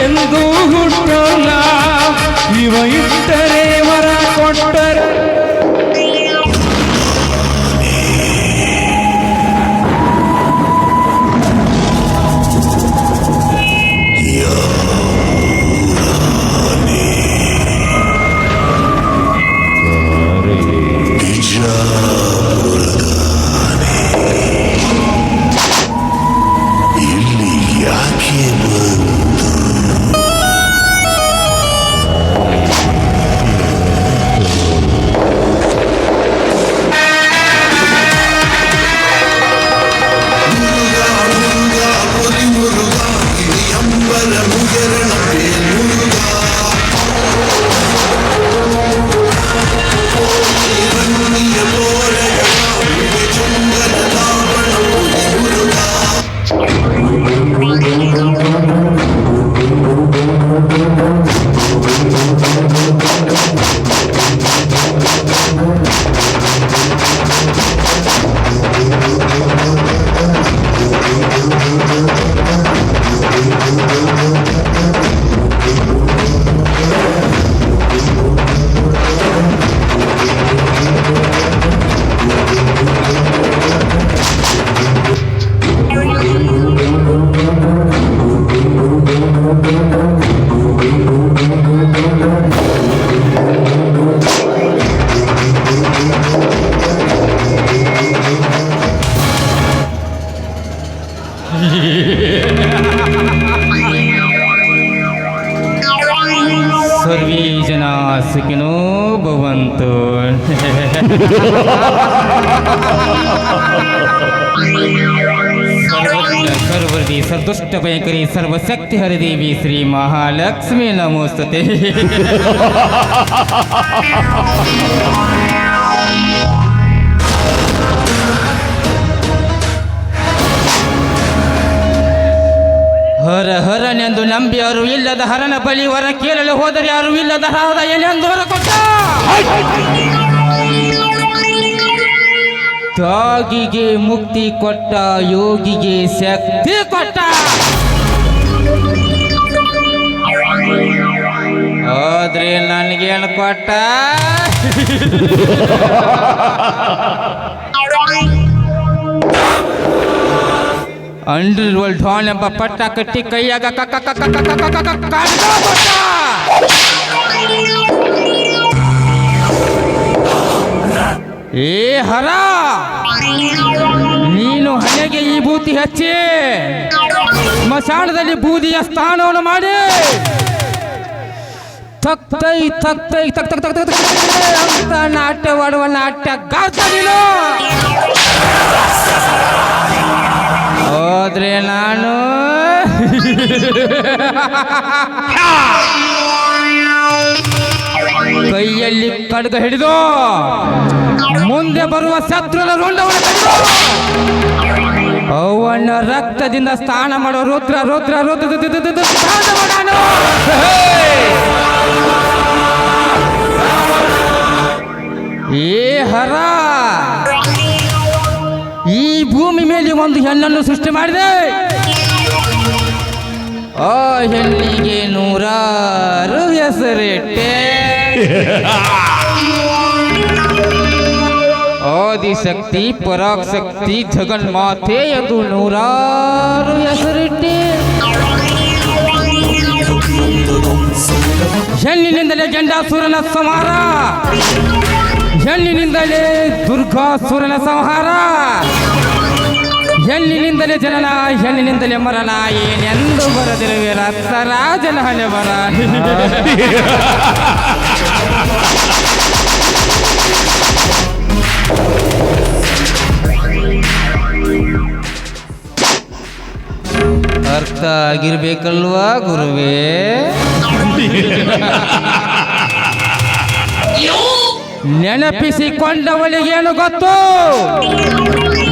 ನಾನೆಂದೂ ಹುಡುಗಲ್ಲ ಇವ ಇಟ್ಟರೆ ಭವಂತು ಸರ್ವಜ್ಞ ಸರ್ವದಿ ಸರ್ದುಷ್ಟ ಭಯಂಕರಿ ಸರ್ವಶಕ್ತಿ ಹರಿದೇವಿ ಶ್ರೀ ಮಹಾಲಕ್ಷ್ಮಿ ನಮೋಸ್ತತೆ. ಹರ ಹರನೆಂದು ನಂಬಿ ಯಾರು ಇಲ್ಲದ ಹರನ ಬಳಿ ಹೊರ ಕೇಳಲು ಹೋದರೆ ಯಾರು ಇಲ್ಲದ ಹರದ ಏನೆಂದು ಹೊರ ಕೊಟ್ಟ ತ್ಯಾಗಿಗೆ ಮುಕ್ತಿ ಕೊಟ್ಟ, ಯೋಗಿಗೆ ಶಕ್ತಿ ಕೊಟ್ಟ. ಆದ್ರೆ ನನಗೇನು ಕೊಟ್ಟ? अंडरवर्ल्ड ढोन अब पट्टा कट्टी कहिया का का का का का भूति हच्चे मशान दले स्थान नाट्य वर्ण नाट्य गार्ड ಹೋದ್ರೆ ನಾನು ಕೈಯಲ್ಲಿ ಕಡ್ಗ ಹಿಡಿದು ಮುಂದೆ ಬರುವ ಶತ್ರುನ ರುಂಡವನ್ನು ಕಡಿದು ಅವನ ರಕ್ತದಿಂದ ಸ್ನಾನ ಮಾಡೋ ರುದ್ರ ರುದ್ರ ರುದ್ರ. ಏ ಹರ ಭೂಮಿ ಮೇಲೆ ಒಂದು ಹೆಣ್ಣನ್ನು ಸೃಷ್ಟಿ ಮಾಡಿದೆ. ಆ ಹೆಣ್ಣಿಗೆ ನೂರಾರು ಹೆಸರಿಟ್ಟೆ. ಆದಿಶಕ್ತಿ ಪರಾಕ್ಶಕ್ತಿ ಜಗನ್ಮಾತೆ ಎಂದು ನೂರಾರು ಹೆಸರಿಟ್ಟೆ. ಹೆಣ್ಣಿನಿಂದಲೇ ಗಂಡಾಸುರನ ಸಂಹಾರ. ಹೆಣ್ಣಿನಿಂದಲೇ ದುರ್ಗಾಸುರನ ಸಂಹಾರ. ಹೆಣ್ಣಿನಿಂದಲೇ ಜನನ ಹೆಣ್ಣಿನಿಂದಲೇ ಮರಣ ಏನೆಂದು ಬರದಿರುವೆ ರಾಜನ ಹಣೆ ಬರ. ಅರ್ಥ ಆಗಿರ್ಬೇಕಲ್ವಾ ಗುರುವೇ? ನೆನಪಿಸಿಕೊಂಡವಳಿಗೇನು ಗೊತ್ತು?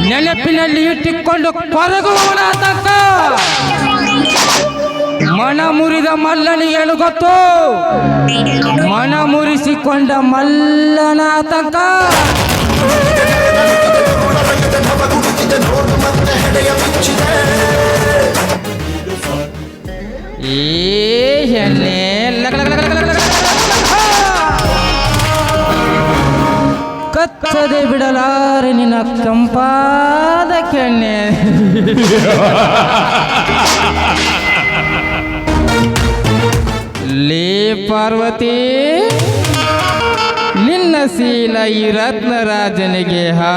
ನೆನಪಿನಲ್ಲಿ ಇಟ್ಟಿಕೊಂಡು ಕೊರಗುವವನ ಮನ ಮುರಿದ ಮಲ್ಲನಿಗೇನು ಗೊತ್ತು? ಮನ ಮುರಿಸಿಕೊಂಡ ಮಲ್ಲನ ಆತಂಕ ಏ ಬಿಡಲಾರೆ ನಿನ್ನ ಕಂಪಾದ ಕೆಣ್ಣೆ. ಲೇ ಪಾರ್ವತಿ ನಿನ್ನ ಶೀಲ ಈ ರತ್ನರಾಜನಿಗೆ ಹಾ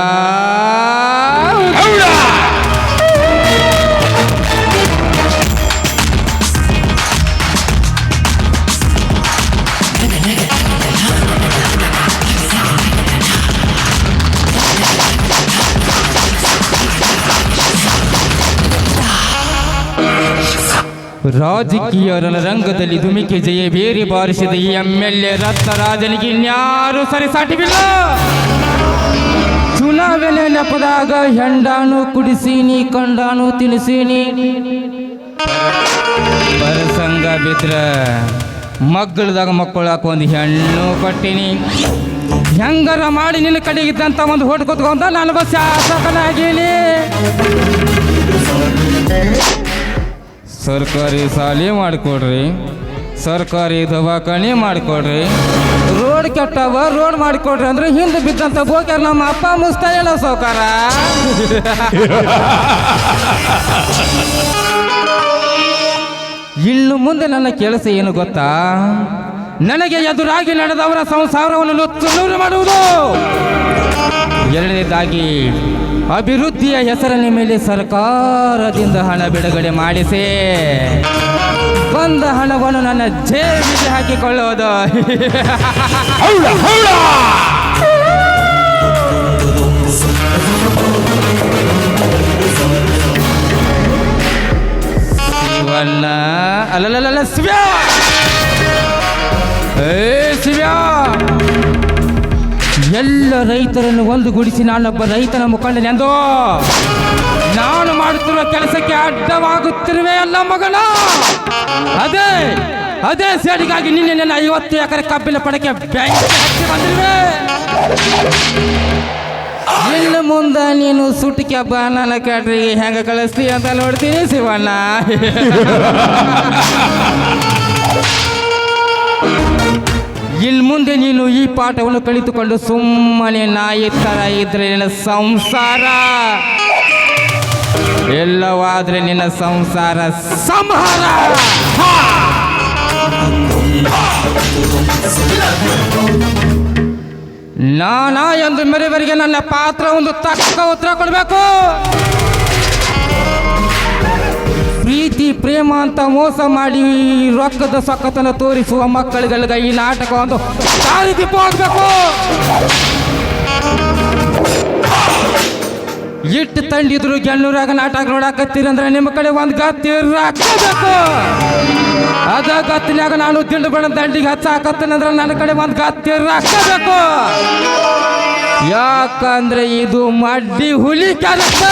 ರಾಜಕೀಯ ರಂಗದಲ್ಲಿ ಧುಮಿಕೆ ಜಯ ಬೇರೆ ಬಾರಿಸಿದ ಈ ಎಂ ಎಲ್ ಎ ರತ್ನರಾಜನಿಗೆ ಇನ್ಯಾರು ಸರಿಸಾಟಿವಿಲ್ಲ ಚುನಾವಣೆ ನೆಪದಾಗ ಹೆಂಡಾನು ಕುಡಿಸೀನಿ, ಕಂಡಾನು ತಿನಿಸೀನಿ. ಬರಸಂಗ ಬಿದ್ರ ಮಗ್ಗಳದಾಗ ಮಕ್ಕಳು ಒಂದು ಹೆಣ್ಣು ಕೊಟ್ಟಿನಿ. ಹೆಂಗರ ಮಾಡಿ ನಿನ್ನ ಕಡೆಗಿದ್ದಂತ ಒಂದು ಹೊಟ್ಟು ಕೂತ್ಕೊಂಡ ನಾನು ಶಾಸಕನಾಗೀನಿ. ಸರ್ಕಾರಿ ಸಾಲಿ ಮಾಡಿಕೊಡ್ರಿ. ಸರ್ಕಾರಿ ದವಾಖಾನೆ ಮಾಡಿಕೊಡ್ರಿ. ರೋಡ್ ಕೆಟ್ಟವ, ರೋಡ್ ಮಾಡಿಕೊಡ್ರಿ ಅಂದ್ರೆ ಹಿಂದೆ ಬಿದ್ದಂತ ಬೋಕ್ಯಾರ ನಮ್ಮ ಅಪ್ಪ ಮುಸ್ತಾ ಹೇಳೋ ಸೌಕಾರ ಇನ್ನು ಮುಂದೆ ನನ್ನ ಕೆಲಸ ಏನು ಗೊತ್ತಾ? ನನಗೆ ಎದುರಾಗಿ ನಡೆದವರ ಸಂಸಾರವನ್ನು ನೂರು ಮಾಡುವುದು. ಎರಡನೇದಾಗಿ ಅಭಿವೃದ್ಧಿಯ ಹೆಸರಿನ ಮೇಲೆ ಸರ್ಕಾರದಿಂದ ಹಣ ಬಿಡುಗಡೆ ಮಾಡಿಸಿ ಬಂದ ಹಣವನ್ನು ನನ್ನ ಜೇಬಿಗೆ ಹಾಕಿಕೊಳ್ಳೋದು. ಅಲ್ಲಲ್ಲ ಶಿವ್ಯ ಏ ಎಲ್ಲ ರೈತರನ್ನು ಒಂದುಗೂಡಿಸಿ ನಾನೊಬ್ಬ ರೈತನ ಮುಖಂಡನೆಂದು ನಾನು ಮಾಡುತ್ತಿರುವ ಕೆಲಸಕ್ಕೆ ಅಡ್ಡವಾಗುತ್ತಿರುವೆ ಅಲ್ಲ ಮಗನ? ಅದೇ ಅದೇ ಸೇಡಿಗಾಗಿ ನಿನ್ನೆ ನನ್ನ ಐವತ್ತು ಎಕರೆ ಕಬ್ಬಿನ ಪಡಕೆ ಬ್ಯಾಂಕ್ ಹಚ್ಚಿ ಬಂದಿರುವೆ. ಇನ್ನು ಮುಂದೆ ನೀನು ಸುಟಿಕೆ ಹಬ್ಬ ನನ್ನ ಕೇಳ್ರಿ ಹೆಂಗ ಕಳಿಸ್ತೀಯ ಅಂತ ನೋಡ್ತೀನಿ ಶಿವಣ್ಣ. ಇನ್ನು ಮುಂದೆ ನೀನು ಈ ಪಾಠವನ್ನು ಕಲಿತುಕೊಂಡು ಸುಮ್ಮನೆ ನಾಯಿ ಥರ ಇದ್ರೆ ನಿನ್ನ ಸಂಸಾರ. ಎಲ್ಲವಾದ್ರೆ ನಿನ್ನ ಸಂಸಾರ ಸಂಹಾರ. ನಾನಾ ಎಂದು ಮೆರೆವರಿಗೆ ನನ್ನ ಪಾತ್ರ ಒಂದು ತಕ್ಕ ಉತ್ತರ ಕೊಡಬೇಕು. ಪ್ರೇಮ ಅಂತ ಮೋಸ ಮಾಡಿ ರೊಕ್ಕದ ಸೊಕ್ಕತನ ತೋರಿಸುವ ಮಕ್ಕಳಿಗೆಲ್ಲ ಈ ನಾಟಕ ಒಂದು ದಾರಿ ದೀಪ ಹೋಗ್ಬೇಕು. ಇಟ್ಟು ತಂಡಿದ್ರು ಗೆಲ್ಲೂರಾಗ ನಾಟಕ ನೋಡಾಕತ್ತೀರಂದ್ರೆ ನಿಮ್ಮ ಕಡೆ ಒಂದು ಗತ್ತಿ ಹಾಕಬೇಕು ಅದ ಗತ್ತಿನಾಗ ನಾನು ತಿಂಡು ಬಣ್ಣ ದಂಡಿಗೆ ಹಚ್ಚಾಕತ್ತೇನಂದ್ರೆ ನನ್ನ ಕಡೆ ಒಂದು ಗತ್ತಿ ಹಾಕಬೇಕು ಯಾಕಂದ್ರೆ ಇದು ಮಡ್ಡಿ ಹುಲಿ ಕೆಲಸ.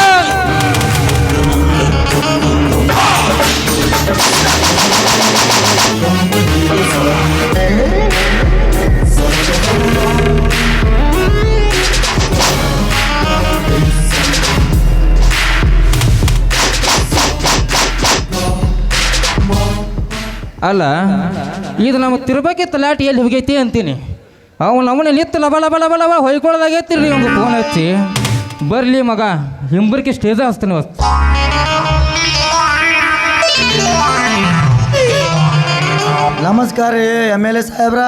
ಅಲ್ಲ, ಇದು ನಮ್ಮ ತಿರುಪತಿ ತಲಾಟಿ ಎಲ್ಲಿ ಹೋಗೈತಿ ಅಂತೀನಿ. ಅವನು ನಮ್ಮನೆ ನಿತ್ತು ಲಬ ಲಬ ಲಬ ಲಬ ಹೊಯ್ಕೊಳ್ಳೋದಾಗೈತಿ ರೀ ಒಂದು ಫೋನ್ ಹಚ್ಚಿ. ಬರಲಿ ಮಗ, ಹಿಂಬರ್ಕೆ ಸ್ಟೇಜ್ ಹಚ್ತಾನೆ ಹೊಸ್ತು ನಮಸ್ಕಾರ ರೀ ಎಂ ಎಲ್ ಎ ಸಾಹೇಬ್ರ.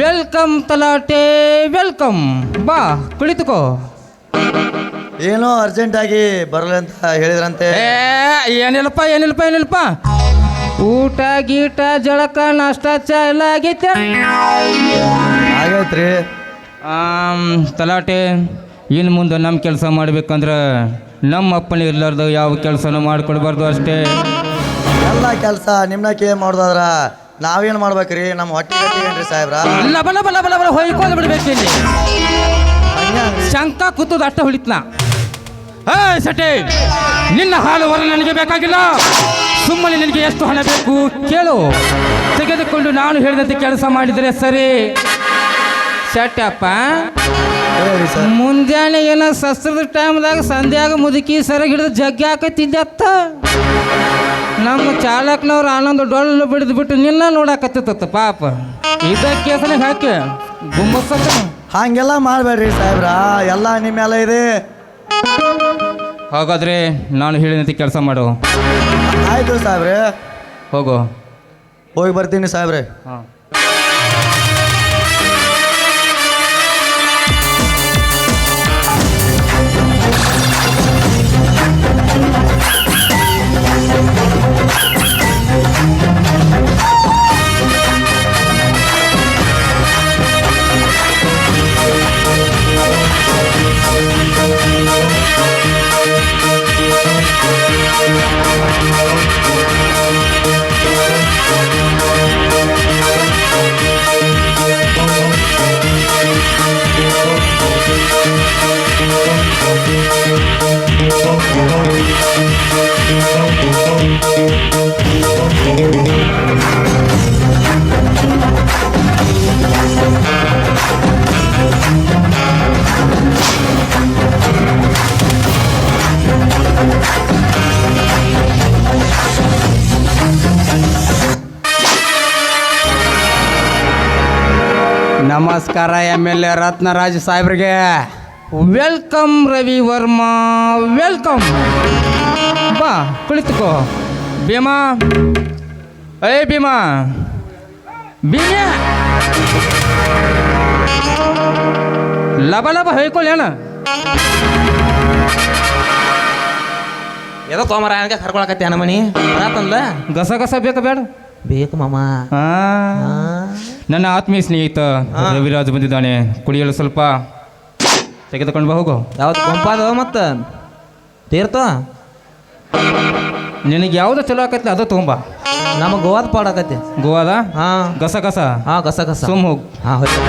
ವೆಲ್ಕಮ್ ತಲಾಟೆ ವೆಲ್ಕಮ್. ಬಾ ಕುಳಿತುಕೋ. ಏನೋ ಅರ್ಜೆಂಟಾಗಿ ಬರಲ್ಲ ಅಂತ ಹೇಳಿದ್ರಂತೆ. ಏ ಏನಿಲ್ಲಪ್ಪ ಏನಿಲ್ಲಪ್ಪ ಏನಿಲ್ಲಪ್ಪ. ಊಟ ಗೀಟ ಜಳಕ ನಾಷ್ಟ ಚಾ ಎಲ್ಲ ಆಗೈತೆ. ಆಗೈತ್ರಿ. ತಲಾಟೆ ಇನ್ನು ಮುಂದೆ ನಮ್ಮ ಕೆಲಸ ಮಾಡ್ಬೇಕಂದ್ರೆ ನಮ್ಮ ಅಪ್ಪನ ಇರ್ಲಾರ್ದು ಯಾವ ಕೆಲಸನೂ ಮಾಡ್ಕೊಡ್ಬಾರ್ದು ಅಷ್ಟೇ. ಎಲ್ಲ ಕೆಲಸ ನಿಮ್ನ ಕೇ ಮಾಡೋದಾದ್ರ ನಾವೇನು ಮಾಡ್ಬೇಕ್ರಿ? ನಮ್ಮ ಹೊಟ್ಟೆ ಗಟ್ಟಿ ಏನ್ರಿ ಸಾಹೇಬ್ರ? ಬಲ ಬಲ ಲಬ ಲಬ ಹೊಯ್ಕೊಂಡು ಬಿಡ್ಬೇಕು ಇಲ್ಲಿ? ಶಂಕ ಕೂತದ ಅಷ್ಟ ಹೊಳಿತ್ನ ಏ ಸಟೆ ನಿನ್ನ ಹಾಲು ಹೊರ ನನಗೆ ಬೇಕಾಗಿಲ್ಲ. ಸುಮ್ಮನೆ ನಿನಗೆ ಎಷ್ಟು ಹಣ ಬೇಕು ಕೇಳು. ತೆಗೆದುಕೊಂಡು ನಾನು ಹೇಳಿದಂತೆ ಕೆಲಸ ಮಾಡಿದರೆ ಸರಿ. ಶಟಪ್ಪ ಮುಂಜಾನೆ ಏನ ಸಸ್ರದ ಟೈಮ್ದಾಗ ಸಂಧ್ಯಾಗ ಮುದುಕಿ ಸರ ಹಿಡಿದು ಜಗ್ಗಿ ಹಾಕತ್ತಿದ್ದೆ ಅತ್ತ ನಮ್ಮ ಚಾಲಕನವ್ರು ಆನಂದ ಡೊಳ್ಳು ಬಿಡಿದು ಬಿಟ್ಟು ನಿನ್ನ ನೋಡಾಕತ್ತಿತ್ತ ಪಾಪ. ಇದ ಕೇಸನಾಗ ಹಾಕಿ ಗುಮ್ಮಸ ಹಂಗೆಲ್ಲ ಮಾಡಬೇಡ್ರಿ ಸಾಹೇಬ್ರ. ಎಲ್ಲ ನಿಮ್ಮೆಲ್ಲ ಇದೆ. ಹಾಗಾದ್ರೆ ನಾನು ಹೇಳಿದಂತೆ ಕೆಲಸ ಮಾಡು. ಆಯ್ತು ಸಾಹೇಬ್ರೆ. ಹೋಗು. ಹೋಗಿ ಬರ್ತೀನಿ ಸಾಹೇಬ್ರೆ. ಹಾಂ. ನಮಸ್ಕಾರ ಎಂ ಎಲ್ ಎ ರತ್ನರಾಜ್ ಸಾಹೇಬ್ರಿಗೆ. ವೆಲ್ಕಮ್ ರವಿ ವರ್ಮಾ ವೆಲ್ಕಮ್ ಬಾ ಕುಳಿತುಕೋ. ಭೀಮಾ. ಏ ಭೀಮಾ. ಭೀಮ್ಯಾ ಲಬ ಲಬ ಹೇಳ್ಕೊಳ್ಳಿ ಅಣ್ಣ ಏನೋ ತೋಮರ ಹಂಗೆ ಕರ್ಕೊಳಕತ್ತಿ ಅನಮಣಿ ಬರತ್ತಂದ್ಲ ಗಸ ಗಸ ಬೇಕಾ ಬೇಡ. ಬೇಕು ಮಾಮ. ಆ, ನನ್ನ ಆತ್ಮೀಯ ಸ್ನೇಹಿತ ರವಿರಾಜ್ ಬಂದಿದ್ದಾನೆ. ಕುಡಿಯಲು ಸ್ವಲ್ಪ ತೆಗೆದುಕೊಂಡು ಬಾ ಹೋಗು. ಯಾವ್ದು ಕೊಂಪಾದ ಮತ್ತ? ತೀರ್ತ ನಿನಗೆ ಯಾವ್ದು ಚಲೋ ಆಕೈತಿ ಅದು ತುಂಬ ನಮ್ಮ ಗೋವಾದ ಪಾಡಕತ್ತಿ ಗೋವಾದ? ಹಾ. ಗಸ ಗಸ. ಹಾ ಗಸ ಗಸ. ಸುಮ್ ಹೋಗು. ಹಾ ಹೋಯ್ತು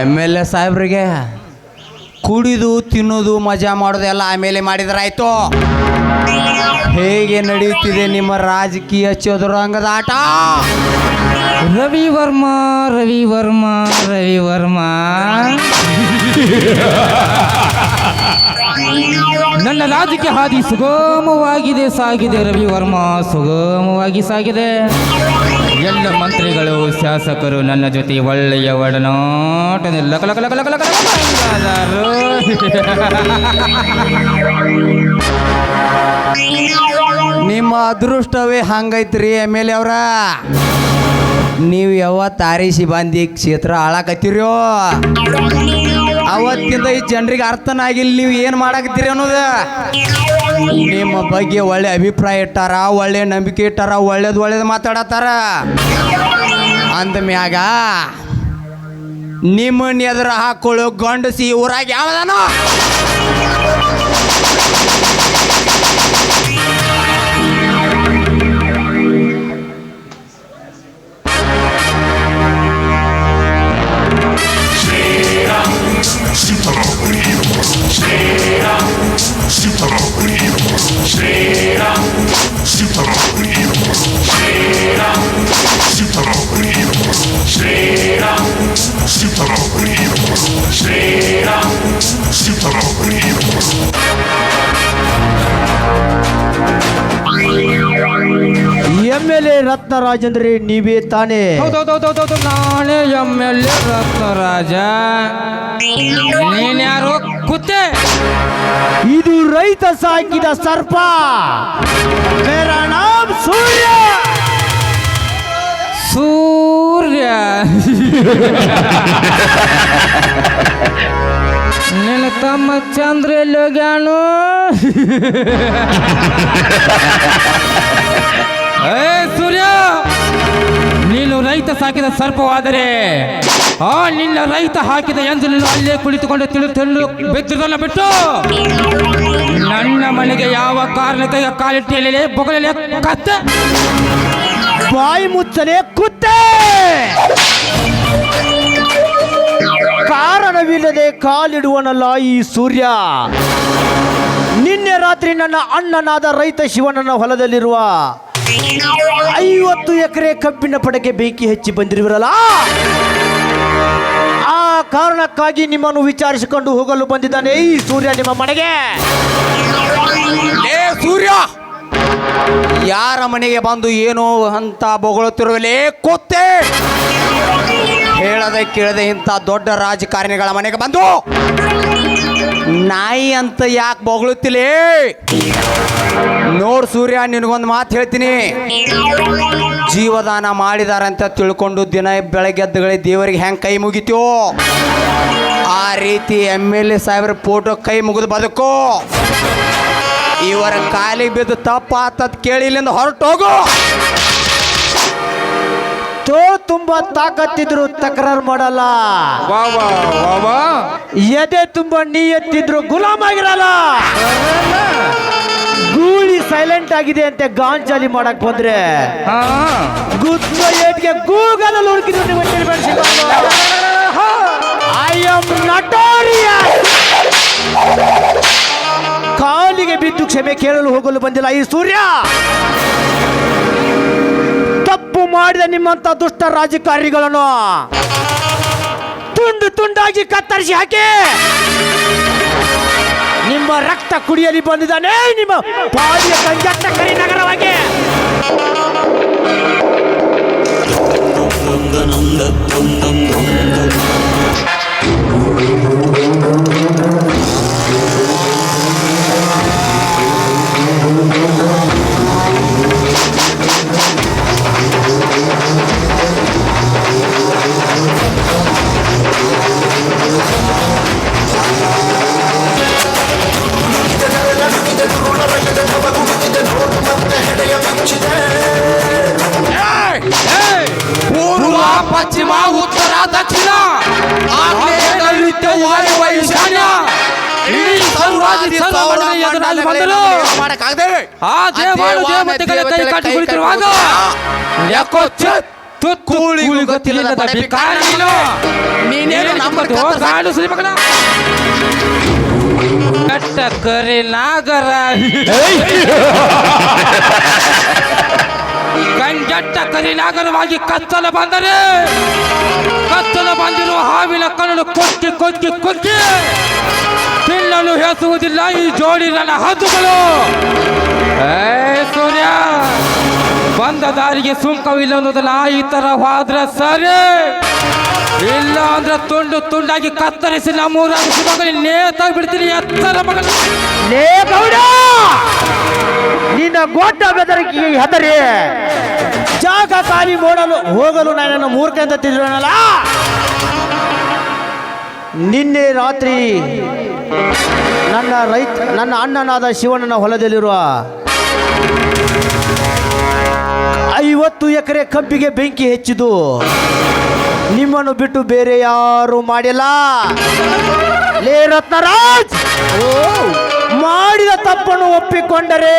ಎಂ ಎಲ್ ಎ ಸಾಹೇಬ್ರಿಗೆ ಕುಡಿದು ತಿನ್ನೋದು ಮಜಾ ಮಾಡೋದೆಲ್ಲ ಆಮೇಲೆ ಮಾಡಿದ್ರಾಯ್ತು. ಹೇಗೆ ನಡೆಯುತ್ತಿದೆ ನಿಮ್ಮ ರಾಜಕೀಯ ಚದುರಂಗದ ಆಟ? ರವಿ ವರ್ಮ ರವಿ ವರ್ಮ ರವಿ ವರ್ಮಾ ನನ್ನ ರಾಜಕೀಯ ಹಾದಿ ಸುಗಮವಾಗಿದೆ, ಸಾಗಿದೆ ರವಿ ವರ್ಮ ಸುಗಮವಾಗಿ ಸಾಗಿದೆ. ಎಲ್ಲ ಮಂತ್ರಿಗಳು, ಶಾಸಕರು, ನನ್ನ ಜೊತೆ ಒಳ್ಳೆಯ ಒಡನಾಟ ನಿಮ್ಮ ಅದೃಷ್ಟವೇ ಹಂಗೈತ್ರಿ ಎಂ ಎಲ್ ಎ ಅವ್ರ. ನೀವು ಯಾವ ತಾರೀಸಿ ಬಂದಿ ಕ್ಷೇತ್ರ ಹಾಳಾಕತ್ತೀರ್ಯೋ ಅವತ್ತಿಂದ ಈ ಜನರಿಗೆ ಅರ್ಥನ ಆಗಿಲ್ಲ ನೀವು ಏನು ಮಾಡಾಕತ್ತೀರಿ ಅನ್ನೋದು. ನಿಮ್ಮ ಬಗ್ಗೆ ಒಳ್ಳೆ ಅಭಿಪ್ರಾಯ ಇಟ್ಟಾರ, ಒಳ್ಳೆ ನಂಬಿಕೆ ಇಟ್ಟಾರ, ಒಳ್ಳೇದು ಒಳ್ಳೇದು ಮಾತಾಡತ್ತಾರ. ಅಂದ ಮ್ಯಾಗ, ನಿಮ್ಮನ್ನ ಎದುರು ಹಾಕೊಳ್ಳೋ ಗಂಡಸಿ ಊರಾಗ ಯಾವ್ದಾನೋ. ಎಂ ಎಲ್ ಎ ರತ್ನರಾಜ್ ಅಂದ್ರೆ ನೀವೇ ತಾನೇ. ನಾನೇ ಎಂ ಎಲ್ ಎ ರತ್ನರಾಜ. ನೀನ್ಯಾರು ಕುತ್ತೆ ಇದು ರೈತ ಸಾಕಿದ ಸರ್ಪ. ಮೇರಾ ನಾಮ್ ಸೂರ್ಯ. ಸೂರ್ಯ. ನಿನ್ನ ತಮ್ಮ ಚಂದ್ರ ಎಲ್ಲಿ ಹೋಗ್ಯಾನು ಏ ರೈತ ಸಾಕಿದ ಸರ್ಪವಾದರೆ, ಆ ನಿನ್ನ ರೈತ ಹಾಕಿದ ಎಂಜಲನ್ನು ಅಲ್ಲೇ ಕುಳಿತುಕೊಂಡು ತಿಳಿದು ಬಿದ್ದುದನ್ನ ಬಿಟ್ಟು. ನನ್ನ ಮನೆಗೆ ಯಾವ ಕಾರಣಕ್ಕೆ ಕಾಲಿಟ್ಟಿಯಲ್ಲಿ ಬೊಗಲೇ ಕತ್ತ. ಬಾಯಿ ಮುಚ್ಚಲೆ ಕುತ್ತೆ. ಕಾರಣವಿಲ್ಲದೆ ಕಾಲಿಡುವನಲ್ಲ ಈ ಸೂರ್ಯ. ನಿನ್ನೆ ರಾತ್ರಿ ನನ್ನ ಅಣ್ಣನಾದ ರೈತ ಶಿವನನ್ನ ಹೊಲದಲ್ಲಿರುವ ಐವತ್ತು ಎಕರೆ ಕಬ್ಬಿನ ಪಡಕೆ ಬೆಂಕಿ ಹಚ್ಚಿ ಬಂದಿರುವರಲ್ಲ? ಆ ಕಾರಣಕ್ಕಾಗಿ ನಿಮ್ಮನ್ನು ವಿಚಾರಿಸಿಕೊಂಡು ಹೋಗಲು ಬಂದಿದ್ದಾನೆ ಈ ಸೂರ್ಯ ನಿಮ್ಮ ಮನೆಗೆ. ಏ ಸೂರ್ಯ! ಯಾರ ಮನೆಗೆ ಬಂದು ಏನು ಅಂತ ಬೊಗಳುತ್ತಿರುವಲೇ ಕೂತೆ? ಹೇಳದೆ ಕೇಳದೆ ಇಂಥ ದೊಡ್ಡ ರಾಜಕಾರಣಿಗಳ ಮನೆಗೆ ಬಂದು ನಾಯಿ ಅಂತ ಯಾಕೆ ಬೊಗಳುತ್ತಿಲೇ? ನೋಡ್ ಸೂರ್ಯ, ನಿನಗೊಂದು ಮಾತು ಹೇಳ್ತೀನಿ. ಜೀವದಾನ ಮಾಡಿದಾರಂತ ತಿಳ್ಕೊಂಡು ದಿನ ಬೆಳಗ್ಗೆದ್ದುಗಳೇ ದೇವರಿಗೆ ಹೆಂಗೆ ಕೈ ಮುಗಿತೀವೋ ಆ ರೀತಿ ಎಂ ಎಲ್ ಎ ಸಾಹೇಬ್ರ ಫೋಟೋ ಕೈ ಮುಗಿದು ಬದುಕು. ಇವರ ಕಾಲಿಗೆ ಬಿದ್ದು ತಪ್ಪ ಆತದ್ ಕೇಳಿ ಇಲ್ಲಿಂದ ಹೊರಟೋಗು. ತೋ ತುಂಬಾ ತಾಕತ್ತಿದ್ರು ತಕರಾರು ಮಾಡಲ್ಲ. ವಾ ವಾ ವಾ ವಾ. ಎದೆ ತುಂಬಾ ನೀ ಎತ್ತಿದ್ರು ಗುಲಾಮ್ ಆಗಿರಲ್ಲ. ಗೂಳಿ ಸೈಲೆಂಟ್ ಆಗಿದೆ ಅಂತ ಗಾಂಜಾಲಿ ಮಾಡಕ್ ಬಂದ್ರೆ. ಹಾ ಏಟ್ಗೆ ಅಲ್ಲಿ ಹುಡುಕಿದ್ರು ನೀವು ಐ ಆಮ್ ನಟೋರಿಯಾ ಕಾಲಿಗೆ ಬಿದ್ದು ಕ್ಷಮೆ ಕೇಳಲು ಹೋಗಲು ಬಂದಿಲ್ಲ ಈ ಸೂರ್ಯ. ತಪ್ಪು ಮಾಡಿದ ನಿಮ್ಮಂತ ದುಷ್ಟ ರಾಜಕಾರಣಿಗಳನ್ನು ತುಂಡು ತುಂಡಾಗಿ ಕತ್ತರಿಸಿ ಹಾಕಿ. ನಿಮ್ಮ ರಕ್ತ ಕುಡಿಯಲಿ ಬಂದಿದ್ದಾನೆ, ನಿಮ್ಮ ಬಾಡಿಯ ಕಂಜಟ್ಟ ಕರಿ ನಗರವಾಗಿ. ಪಶ್ಚಿಮ ಉತ್ತರ ದಕ್ಷಿಣ ಈಶಾನ್ಯ. ಕಟ್ಟ ಕರಿ ನಾಗರ ಕಂಜಟ್ಟ ಕರಿನಾಗರವಾಗಿ ಕತ್ತಲು ಬಂದರೆ, ಕತ್ತಲ ಬಂದಿರುವ ಹಾವಿನ ಕಣ್ಣು ಕೊಚ್ಚಿ ಕೊಚ್ಚಿ ಕೊಚ್ಚಿ ತಿನ್ನಲು ಹೆಸುವುದಿಲ್ಲ, ಈ ಜೋಡಿ ನನ್ನ ಹದ್ದುಗಳು ಸೂರ್ಯ, ಬಂದ ದಾರಿಗೆ ಸುಂಕವಿಲ್ಲ ಅನ್ನೋದನ್ನ ಈ ತರ ಹೋದ್ರೆ ಸರಿ. ಇಲ್ಲ ಅಂದ್ರೆ ತುಂಡು ತುಂಡಾಗಿ ಕತ್ತರಿಸಿ ನಮ್ಮೂರ ಮಗನ ನೇತಾಗಿ ಬಿಡ್ತೀನಿ, ಎತ್ತರ ಮಗನ. ನಿನ್ನ ಗೋಟ ಬೆದರಿಕೆ ಹೆದರಿ. ಜಾಗ ಖಾಲಿ ಮಾಡಲು ಹೋಗಲು ನನ್ನನ್ನು ಮೂರ್ಖ ಅಂತ ತಿಳಿಯೋಣಲ್ಲ ನಿನ್ನೆ ರಾತ್ರಿ ನನ್ನ ರೈತ, ನನ್ನ ಅಣ್ಣನಾದ ಶಿವಣ್ಣನ ಹೊಲದಲ್ಲಿರುವ ಐವತ್ತು ಎಕರೆ ಕಬ್ಬಿಗೆ ಬೆಂಕಿ ಹೆಚ್ಚಿದು ನಿಮ್ಮನ್ನು ಬಿಟ್ಟು ಬೇರೆ ಯಾರು ಮಾಡಿಲ್ಲ. ಲೇ ರತ್ನರಾಜ್! ಮಾಡಿದ ತಪ್ಪನ್ನು ಒಪ್ಪಿಕೊಂಡರೆ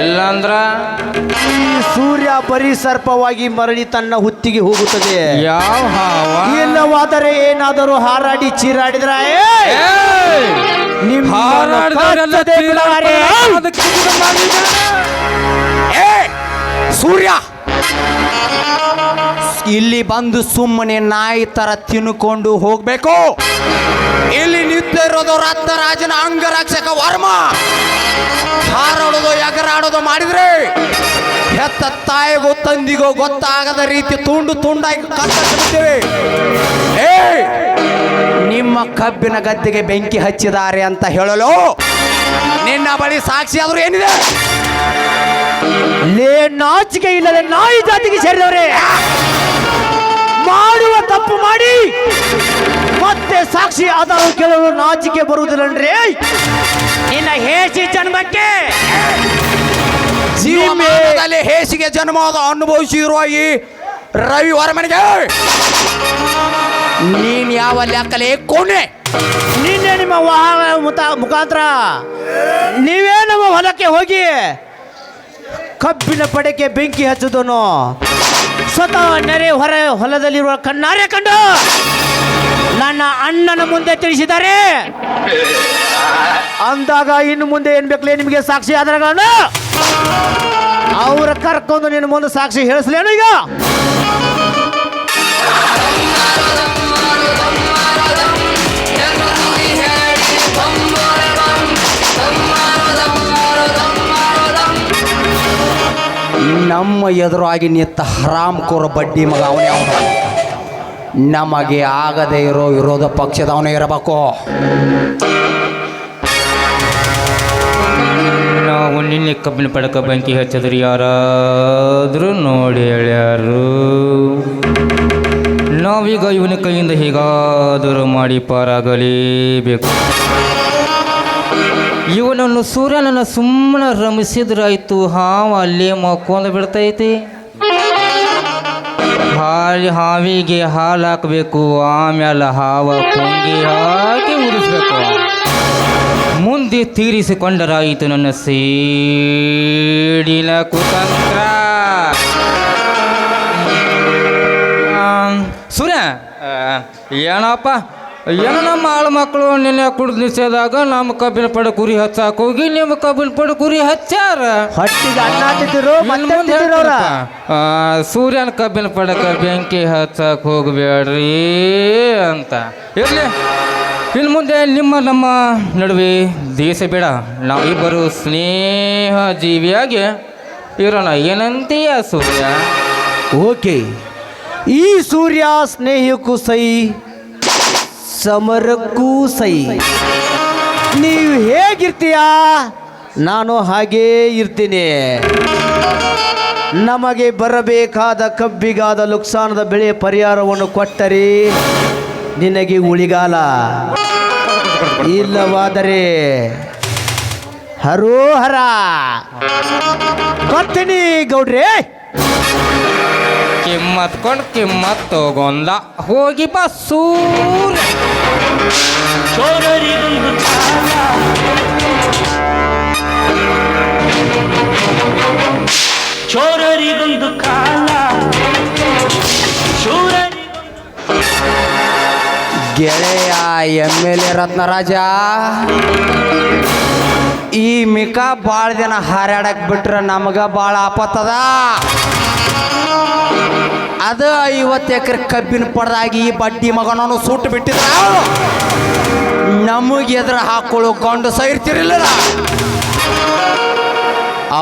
ಎಲ್ಲಂದ್ರ? ಈ ಸೂರ್ಯ ಬರೀ ಸರ್ಪವಾಗಿ ಮರಳಿ ತನ್ನ ಹುತ್ತಿಗೆ ಹೋಗುತ್ತದೆ. ಯಾವ ಹಾವ? ಇಲ್ಲವಾದರೆ ಏನಾದರೂ ಹಾರಾಡಿ ಚೀರಾಡಿದ್ರೆ! ನಿಮ್ಮ ಹಾರಾಡ್ದವರೆಲ್ಲ ಕಚ್ಚದೆ ಬಿಡಲಾರೆ. ಅದಕ್ಕೆ ಇದು ಮಾಡಿದ್ದಾನೆ. ಏ ಸೂರ್ಯ! ಇಲ್ಲಿ ಬಂದು ಸುಮ್ಮನೆ ನಾಯಿ ತರ ತಿನ್ಕೊಂಡು ಹೋಗ್ಬೇಕು. ಇಲ್ಲಿ ನಿಂತಿರೋದು ರತ್ನರಾಜನ ಅಂಗರಕ್ಷಕ ವರ್ಮ. ಹಾರಾಡೋದು, ಎಗರಾಡೋದು ಮಾಡಿದ್ರೆ ಹೆತ್ತ ತಾಯಿಗೂ ತಂದಿಗೋ ಗೊತ್ತಾಗದ ರೀತಿ ತುಂಡು ತುಂಡಾಗಿ ಕಟ್ಟಿದ್ದೇವೆ ಏ ನಿಮ್ಮ ಕಬ್ಬಿನ ಗದ್ದೆಗೆ ಬೆಂಕಿ ಹಚ್ಚಿದ್ದಾರೆ ಅಂತ ಹೇಳಲು ನಿನ್ನ ಬಳಿ ಸಾಕ್ಷಿ ಆದ್ರೂ ಏನಿದೆ? ಲೇ, ನಾಚಿಕೆ ಇಲ್ಲದೆ ನಾಯಿ ಜಾತಿಗೆ ಸೇರಿದವರೇ. ಮಾಡುವ ತಪ್ಪು ಮಾಡಿ ಸಾಕ್ಷಿ ಆಧಾರ ಕೆಲವರು ನಾಚಿಕೆ ಬರುವುದಿಲ್ಲನ್ರಿ ನಿನ್ನ ಹೇಸಿ ಜನ್ಮಕ್ಕೆ! ಜೀವಮಾನದಲ್ಲಿ ಹೇಸಿಗೆ ಜನ್ಮದ ಅನುಭವಿಸಿರುವ ಈ ರವಿ ವರ್ಮನಿಗೆ ನೀನ್ ಯಾವ ಲೆಕ್ಕಲೆ ಕೋಣೆ? ನಿನ್ನೆ ನಿಮ್ಮ ವಾಹನ ಮುತ ಮುಖಾಂತರ ನೀವೇ ನಮ್ಮ ಹೊಲಕ್ಕೆ ಹೋಗಿ ಕಬ್ಬಿನ ಪಡೆಗೆ ಬೆಂಕಿ ಹಚ್ಚುದನು ಸ್ವತಃ ನೆರೆ ಹೊರ ಹೊಲದಲ್ಲಿರುವ ಕಣ್ಣಾರೆ ಕಂಡು ನನ್ನ ಅಣ್ಣನ ಮುಂದೆ ತಿಳಿಸಿದ್ದಾರೆ. ಅಂದಾಗ ಇನ್ನು ಮುಂದೆ ಏನು ಬೇಕಲೇ ನಿಮಗೆ ಸಾಕ್ಷಿ ಆಧಾರಗಳನ್ನು? ಅವ್ರ ಕರ್ಕೊಂಡು ನಿನ್ನ ಮುಂದೆ ಸಾಕ್ಷಿ ಹೇಳಿಸ್ಲೇನು ಈಗ? ನಮ್ಮ ಎದುರಾಗಿ ನಿತ್ತ ಹರಾಮ್ ಕೋರ ಬಡ್ಡಿ ಮಗ ಅವನೇ ಅವನು. ನಮಗೆ ಆಗದೆ ಇರೋ ವಿರೋಧ ಪಕ್ಷದವನು ಇರಬೇಕು. ನಾವು ನಿನ್ನೆ ಕಬ್ಬಿನ ಪಡಕ ಬೆಂಕಿ ಹಚ್ಚಿದ್ರು ಯಾರಾದರೂ ನೋಡಿ ಹೇಳ್ಯಾರು. ನಾವೀಗ ಇವನ ಕೈಯಿಂದ ಹೀಗಾದರೂ ಮಾಡಿ ಪಾರಾಗಲೇಬೇಕು. ಇವನನ್ನು ಸೂರ್ಯನನ್ನು ಸುಮ್ಮನೆ ರಮಿಸಿದ್ರಾಯ್ತು, ಹಾವು ಅಲ್ಲೇ ಮಕ್ಕೊಂದು ಬಿಡ್ತೈತಿ. ಹಾಲಿ ಹಾವಿಗೆ ಹಾಲು ಹಾಕಬೇಕು ಆಮೇಲೆ ಹಾವ ಪೊಂಗಿ ಹಾಕಿ ಉರಿಸ್ಬೇಕು ಮುಂದೆ ತೀರಿಸಿಕೊಂಡರಾಯಿತು ನನ್ನ ಸೇಡಿನ ಕುತಂತ್ರ. ಸುನ ಏನಪ್ಪ? ಏನೋ ನಮ್ಮ ಆಳು ಮಕ್ಕಳು ನಿನ್ನೆ ಕುಡಿದು ನಿಲ್ಸಿದಾಗ ನಮ್ಮ ಕಬ್ಬಿನ ಪಡ ಕುರಿ ಹಚ್ಚಾಕ ಹೋಗಿ ನಿಮ್ಮ ಕಬ್ಬಿನ ಪಡ ಕುರಿ ಹಚ್ಚಾರ. ಹೊಟ್ಟಿಗೆ ಅನ್ನ ಮತ್ತೆ ಅವ್ರ? ಆ, ಸೂರ್ಯನ ಕಬ್ಬಿನ ಪಡಕ ಬೆಂಕಿ ಹಚ್ಚಕ್ ಹೋಗಬೇಡ್ರಿ ಅಂತ. ಇರ್ಲಿ. ಇನ್ನು ಮುಂದೆ ನಿಮ್ಮ ನಮ್ಮ ನಡುವೆ ದೇಶ ಬೇಡ. ನಾವಿಬ್ಬರು ಸ್ನೇಹ ಜೀವಿಯಾಗಿ ಇರೋಣ. ಏನಂತೀಯ ಸೂರ್ಯ? ಓಕೆ. ಈ ಸೂರ್ಯ ಸ್ನೇಹಕ್ಕೂ ಸೈ ಸಮರಕ್ಕೂ ಸೈ ನೀವು ಹೇಗಿರ್ತೀಯಾ? ನಾನು ಹಾಗೇ ಇರ್ತೀನಿ. ನಮಗೆ ಬರಬೇಕಾದ ಕಬ್ಬಿಗಾದ ನುಕ್ಸಾನದ ಬೆಳೆ ಪರಿಹಾರವನ್ನು ಕೊಟ್ಟರೆ. ನಿನಗೆ ಉಳಿಗಾಲ. ಇಲ್ಲವಾದರೆ ಹರೋಹರ. ಬರ್ತೀನಿ ಗೌಡ್ರೆ. ಕಿಮ್ಮತ್ ಕೊಂಡು ಕಿಮ್ಮತ್ ತಗೊಂಡ ಹೋಗಿ ಬಸ್ಸು. ಚೋರರಿಗೊಂದು ಕಾಲ. ಗೆಳೆಯ ಎಂ ಎಲ್ ಎ ರತ್ನರಾಜ ಈ ಮಿಕ ಭಾಳ ದಿನ ಹಾರಾಡಕ್ ಬಿಟ್ರೆ ನಮಗ ಭಾಳ ಆಪತ್ತದ. ಅದ ಐವತ್ತು ಎಕರೆ ಕಬ್ಬಿನ ಪಡೆದಾಗಿ ಈ ಬಡ್ಡಿ ಮಗನನ್ನು ಸುಟ್ಟು ಬಿಟ್ಟಿದ್ರ ನಮಗೆ ಎದುರು ಹಾಕೊಳ್ಳೋ ಗಂಡು ಸೈರ್ತಿರಲಿಲ್ಲ.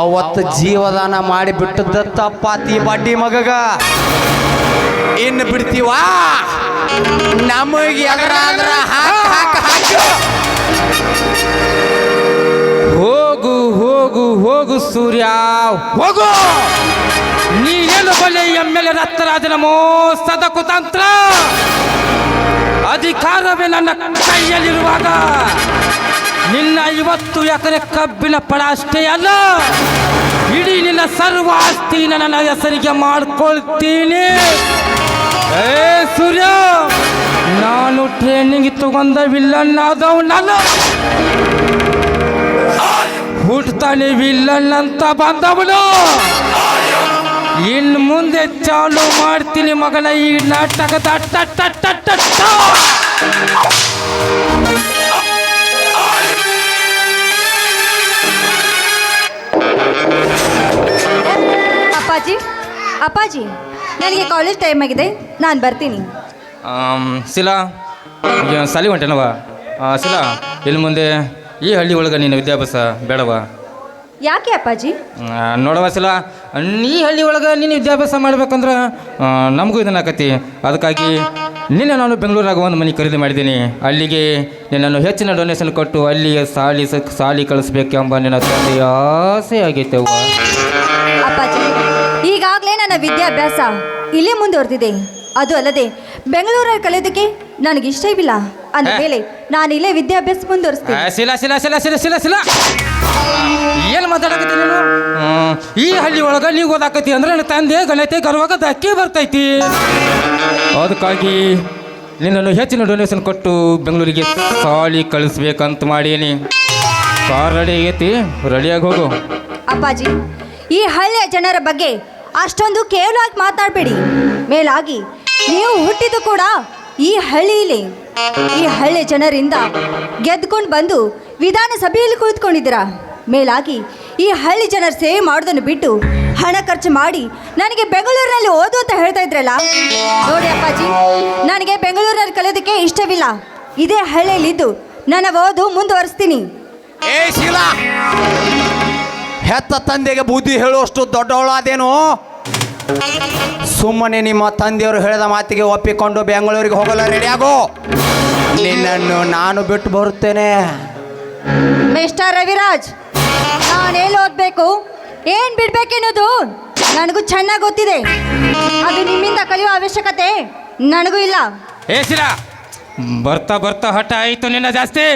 ಅವತ್ತು ಜೀವದಾನ ಮಾಡಿ ಬಿಟ್ಟದ ತಪ್ಪಾತಿ ಬಡ್ಡಿ ಮಗಗ. ಇನ್ನು ಬಿಡ್ತೀವಾ? ನಮಗೆ ಎದುರಾದ್ರ ಹಾಕು. ಹೋಗು ಹೋಗು ಹೋಗು ಸೂರ್ಯ, ಹೋಗು. ನೀನೇನು ಬಲೆ ಎಮ್ಮೆಲೆ ರತ್ನರಾಜನ ಮೋಸದ ಕುತಂತ್ರ ಅಧಿಕಾರವೇ ನನ್ನ ಕೈಯಲ್ಲಿರುವಾಗ ನಿನ್ನ ಐವತ್ತು ಎಕರೆ ಕಬ್ಬಿನ ಪಡ ಅಷ್ಟೇ ಅಲ್ಲ, ಇಡೀ ನಿನ್ನ ಸರ್ವ ಆಸ್ತಿನ ನನ್ನ ಹೆಸರಿಗೆ ಮಾಡ್ಕೊಳ್ತೀನಿ. ಏ ಸೂರ್ಯ, ನಾನು ಟ್ರೈನಿಂಗ್ ತಗೊಂಡ ವಿಲ್ಲನ್ ಆದವು ನಾನು ಹುಟ್ಟುತ್ತಾನೆ ವಿಲ್ಲನ್ ಅಂತ ಬಂದವನು. ಇನ್ನು ಮುಂದೆ ಚಾಲು ಮಾಡ್ತೀನಿ ಮಗಳ ಈ ನಾಟಕದ. ಅಪ್ಪಾಜಿ ಅಪ್ಪಾಜಿ ನನಗೆ ಕಾಲೇಜ್ ಟೈಮ್ ಆಗಿದೆ. ನಾನು ಬರ್ತೀನಿ. ಶಿಲಾ ಸಲಿ ಹೊಂಟೇನವ ಶಿಲಾ ಇನ್ನು ಮುಂದೆ ಈ ಹಳ್ಳಿ ಒಳಗೆ ನಿನ್ನ ವಿದ್ಯಾಭ್ಯಾಸ ಬೇಡವಾ ಯಾಕೆ ಅಪ್ಪಾಜಿ? ಆ, ನೋಡವ ನೀ ಹಳ್ಳಿ ಒಳಗೆ ನೀನು ವಿದ್ಯಾಭ್ಯಾಸ ಮಾಡ್ಬೇಕಂದ್ರೆ ನಮಗೂ ಇದನ್ನು ಆಕತಿ. ಅದಕ್ಕಾಗಿ ನಿನ್ನೆ ನಾನು ಬೆಂಗಳೂರಾಗ ಒಂದು ಮನೆ ಖರೀದಿ ಮಾಡಿದ್ದೀನಿ. ಅಲ್ಲಿಗೆ ನಿನ್ನನ್ನು ಹೆಚ್ಚಿನ ಡೊನೇಷನ್ ಕೊಟ್ಟು ಅಲ್ಲಿಯ ಸಾಲಿ ಸ- ಸಾಲಿ ಕಳಿಸ್ಬೇಕೆಂಬ ನಿನ್ನ ತಂದೆಯ ಆಸೆ ಆಗೈತೆ ಅಪ್ಪಾಜಿ ಈಗಾಗಲೇ ನನ್ನ ವಿದ್ಯಾಭ್ಯಾಸ ಇಲ್ಲೇ ಮುಂದುವರೆದಿದೆ. ಅದು ಅಲ್ಲದೆ ಬೆಂಗಳೂರಲ್ಲಿ ಕಲಿಯೋದಕ್ಕೆ ನನಗೆ ಇಷ್ಟವಿಲ್ಲ ಅಂದ ಮೇಲೆ ನಾನು ಇಲ್ಲೇ ವಿದ್ಯಾಭ್ಯಾಸ ಮುಂದುವರಿಸ್ತೀನಿ. ಶಿಲಾ ಶಿಲಾ ಶಿಲಾ ಶಿಲಾ ಶಿಲಾ ಶಿಲಾ ಏನು ಮಾತಾಡಕತ್ತಿ ನೀನು? ಹ್ಮ್, ಈ ಹಳ್ಳಿ ಒಳಗ ನೀವು ಓದಾಕತಿ ಅಂದ್ರೆ ನನ್ನ ತಂದೆ ಗಣತೆ ಗರ್ವಾಗ ದಕ್ಕಿ ಬರ್ತೈತಿ. ಅದಕ್ಕಾಗಿ ನಿನ್ನನ್ನು ಹೆಚ್ಚಿನ ಡೊನೇಷನ್ ಕೊಟ್ಟು ಬೆಂಗಳೂರಿಗೆ ಸಾಲಿ ಕಳಿಸ್ಬೇಕಂತ ಮಾಡೀನಿ. ಕಾರ್ ರೆಡಿ ಆಗೈತಿ ರೆಡಿಯಾಗಿ ಹೋಗು. ಅಪ್ಪಾಜಿ ಈ ಹಳ್ಳಿಯ ಜನರ ಬಗ್ಗೆ ಅಷ್ಟೊಂದು ಕೇವಲವಾಗಿ ಮಾತಾಡಬೇಡಿ. ಮೇಲಾಗಿ ನೀವು ಹುಟ್ಟಿದ್ದು ಕೂಡ ಈ ಹಳ್ಳಿಯಲ್ಲಿ ಈ ಹಳ್ಳಿ ಜನರಿಂದ ಗೆದ್ಕೊಂಡು ಬಂದು ವಿಧಾನಸಭೆಯಲ್ಲಿ ಕುಳಿತುಕೊಂಡಿದ್ದೀರಾ? ಮೇಲಾಗಿ ಈ ಹಳ್ಳಿ ಜನರ ಸೇವೆ ಮಾಡೋದನ್ನು ಬಿಟ್ಟು ಹಣ ಖರ್ಚು ಮಾಡಿ ನನಗೆ ಬೆಂಗಳೂರಿನಲ್ಲಿ ಓದು ಅಂತ ಹೇಳ್ತಾ ಇದ್ರಲ್ಲ? ನೋಡಿ ಅಪ್ಪಾಜಿ, ನನಗೆ ಬೆಂಗಳೂರಿನಲ್ಲಿ ಕಲಿಯೋದಕ್ಕೆ ಇಷ್ಟವಿಲ್ಲ. ಇದೇ ಹಳ್ಳಿಯಲ್ಲಿದ್ದು ನನ್ನ ಓದು ಮುಂದುವರಿಸ್ತೀನಿ. ಏ ಶೀಲಾ, ಹೆತ್ತ ತಂದೆಗೆ ಬುದ್ಧಿ ಹೇಳುವಷ್ಟು ದೊಡ್ಡವಳಾದೇನು? ಸುಮ್ಮನೆ ನಿಮ್ಮ ತಂದೆಯವರು ಹೇಳಿದ ಮಾತಿಗೆ ಒಪ್ಪಿಕೊಂಡು ಬೆಂಗಳೂರಿಗೆ ಹೋಗಲು ರೆಡಿಯಾಗೋ ನಿನ್ನನ್ನು ನಾನು ಬಿಟ್ಟು ಬರುತ್ತೇನೆ. ಮಿಸ್ಟರ್ ರವಿರಾಜ್ ನಾನೇನು ಓದ್ಬೇಕು? ಏನ್ ಬಿಡ್ಬೇಕೆನ್ನೋದು? ನನಗೂ ಚೆನ್ನಾಗಿ ಗೊತ್ತಿದೆ. ಅದು ನಿಮ್ಮಿಂದ ಕಲಿಯುವ ಅವಶ್ಯಕತೆ. ನನಗೂ ಇಲ್ಲ. ಏ ಶಿರ ಬರ್ತಾ ಬರ್ತಾ ಹಠ ಆಯ್ತು ನಿನ್ನ ಜಾಸ್ತಿ.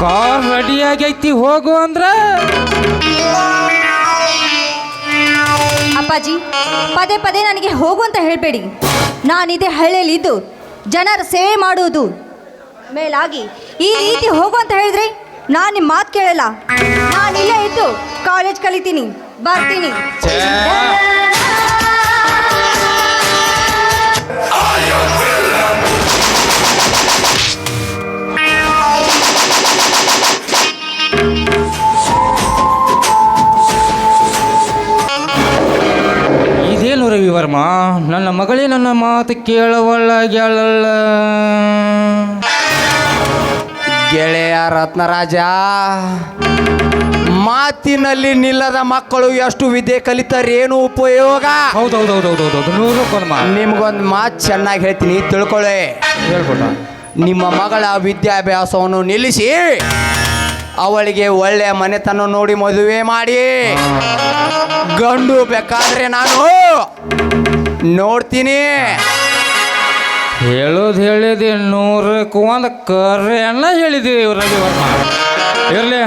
ಕಾರ್ ರೆಡಿ ಆಗೈತಿ ಹೋಗು ಅಂದ್ರ. ಅಪ್ಪಾಜಿ, ಪದೇ ಪದೇ ನನಗೆ ಹೋಗು ಅಂತ ಹೇಳಬೇಡಿ. ನಾನಿದೆ ಹಳ್ಳಿಯಲ್ಲಿ ಇದ್ದು ಜನರ ಸೇವೆ ಮಾಡುವುದು. ಮೇಲಾಗಿ, ಈ ರೀತಿ ಹೋಗು ಅಂತ ಹೇಳಿದ್ರೆ ನಾನು ನಿಮ್ಮ ಮಾತು ಕೇಳಲ್ಲ. ನಾನು ಇಲ್ಲೇ ಇದ್ದು ಕಾಲೇಜ್ ಕಲಿತೀನಿ, ಬರ್ತೀನಿ. ರವಿವರ್ಮ ನನ್ನ ಮಗಳೇ ನನ್ನ ಮಾತು ಕೇಳವಲ್ಲ ಗೆಳಲ್ಲ. ಗೆಳೆಯ ರತ್ನರಾಜ ಮಾತಿನಲ್ಲಿ ನಿಲ್ಲದ ಮಕ್ಕಳು ಎಷ್ಟು ವಿದ್ಯೆ ಕಲಿತಾರೆ ಏನು ಉಪಯೋಗ? ಹೌದೌದೌದೌದೌದು. ನೂರಕ್ಕೊಂದು ಮಾ ನಿಮ್ಗೊಂದು ಮಾತು ಚೆನ್ನಾಗಿ ಹೇಳ್ತೀನಿ ತಿಳ್ಕೊಳ್ಳಿ. ನಿಮ್ಮ ಮಗಳ ವಿದ್ಯಾಭ್ಯಾಸವನ್ನು ನಿಲ್ಲಿಸಿ. ಅವಳಿಗೆ ಒಳ್ಳೆಯ ಮನೆತನ ನೋಡಿ ಮದುವೆ ಮಾಡಿ. ಗಂಡು ಬೇಕಾದ್ರೆ ನಾನು ನೋಡ್ತೀನಿ. ಹೇಳೋದು ಹೇಳಿದೆ, ನೂರಕ್ಕೆ ಒಂದು ಕರೆಯನ್ನ ಹೇಳಿದ್ದೀವಿ ರವಿವರ್ಮ. ಇರಲಿ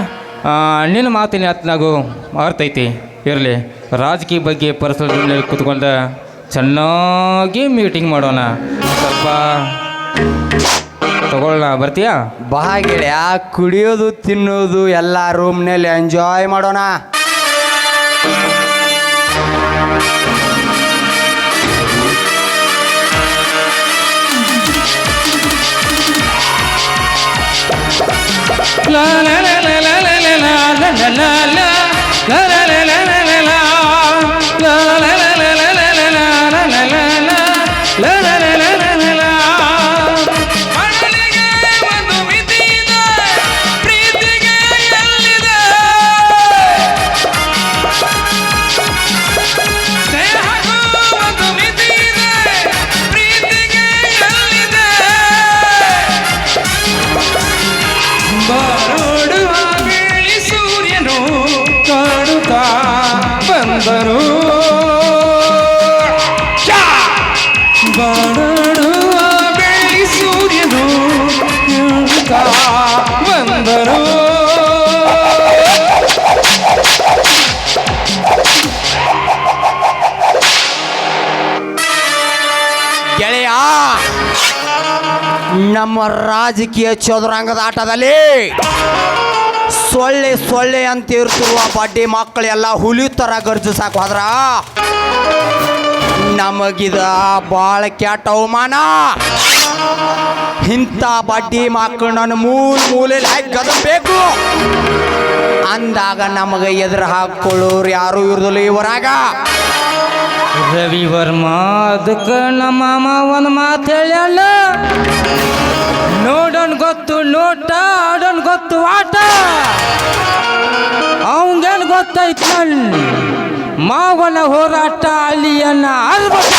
ನಿನ್ನ ಮಾತಿನ ಹತ್ನಾಗು ಅರ್ಥ ಐತಿ ಇರಲಿ, ರಾಜಕೀಯ ಬಗ್ಗೆ ಪರ್ಸನಲ್ ಕೂತ್ಕೊಂಡ ಚೆನ್ನಾಗಿ ಮೀಟಿಂಗ್ ಮಾಡೋಣ. ಸ್ವಲ್ಪ ತಗೊಳ್ಳೋಣ ಬರ್ತೀಯಾ? ಬಾ ಗೆಳೆಯ ಕುಡಿಯೋದು ತಿನ್ನೋದು ಎಲ್ಲ ರೂಮ್ನಲ್ಲಿ ಎಂಜಾಯ್ ಮಾಡೋಣ. ಬರೋಡುವ ನಮ್ಮ ರಾಜಕೀಯ ಚದುರಂಗದ ಆಟದಲ್ಲಿ ಸೊಳ್ಳೆ ಸೊಳ್ಳೆ ಅಂತ ಇರ್ತಿರುವ ಬಡ್ಡಿ ಮಕ್ಕಳೆಲ್ಲ ಹುಲಿ ಥರ ಗರ್ಜಿಸಾಕ ಹೋದ್ರ ನಮಗಿದ ಭಾಳ ಕೆಟ್ಟ ಅವಮಾನ. ಇಂಥ ಬಡ್ಡಿ ಮಕ್ಕಳು ನನ್ನ ಮೂಲ ಮೂಲೆಯಲ್ಲಿ ಹಾಕಿ ಗದಬೇಕು ಅಂದಾಗ ನಮಗೆ ಎದುರು ಹಾಕೊಳ್ಳೋರು ಯಾರು ಇರೋದಿಲ್ಲ ಇವರಾಗ ರವಿವರ್ಮ ಅದಕ್ಕೆ ನಮ್ಮ ಮಾಮ ಒಂದು ಮಾತು ಹೇಳ್ಯಾಳ. ನೋಡೋಣ ಗೊತ್ತು ನೋಟ ಆಡೋಣ ಗೊತ್ತು ಆಟ. ಅವಂಗೇನು ಗೊತ್ತೈತಿ ಮಾವನ ಹೋರಾಟ ಅಲಿಯನ್ನ ಅರ್ಬಟ